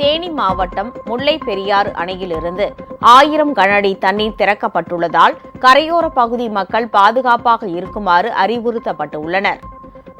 தேனி மாவட்டம் முல்லை பெரியாறு அணையிலிருந்து ஆயிரம் கனஅடி தண்ணீர் திறக்கப்பட்டுள்ளதால் கரையோர பகுதி மக்கள் பாதுகாப்பாக இருக்குமாறு அறிவுறுத்தப்பட்டுள்ளனர்.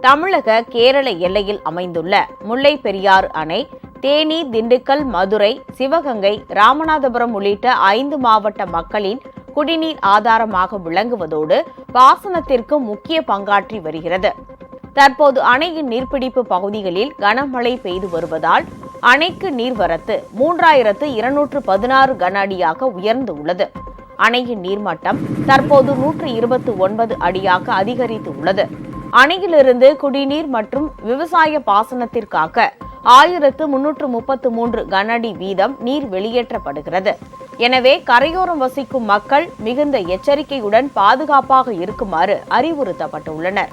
தமிழக கேரள எல்லையில் அமைந்துள்ள முல்லை பெரியாறு அணை தேனி திண்டுக்கல் மதுரை சிவகங்கை ராமநாதபுரம் உள்ளிட்ட ஐந்து மாவட்ட மக்களின் குடிநீர் ஆதாரமாக விளங்குவதோடு பாசனத்திற்கு முக்கிய பங்காற்றி வருகிறது. தற்போது அணையின் நீர்பிடிப்பு பகுதிகளில் கனமழை பெய்து வருவதால் அணைக்கு நீர்வரத்து மூன்றாயிரத்து இருநூற்று பதினாறு கன அடியாக உயர்ந்து உள்ளது. அணையின் நீர்மட்டம் தற்போது நூற்று இருபத்து ஒன்பது அடியாக அதிகரித்து உள்ளது. அணையிலிருந்து குடிநீர் மற்றும் விவசாய பாசனத்திற்காக ஆயிரத்து முன்னூற்று முப்பத்து மூன்று கனஅடி வீதம் நீர் வெளியேற்றப்படுகிறது. எனவே கரையோரம் வசிக்கும் மக்கள் மிகுந்த எச்சரிக்கையுடன் பாதுகாப்பாக இருக்குமாறு அறிவுறுத்தப்பட்டுள்ளனர்.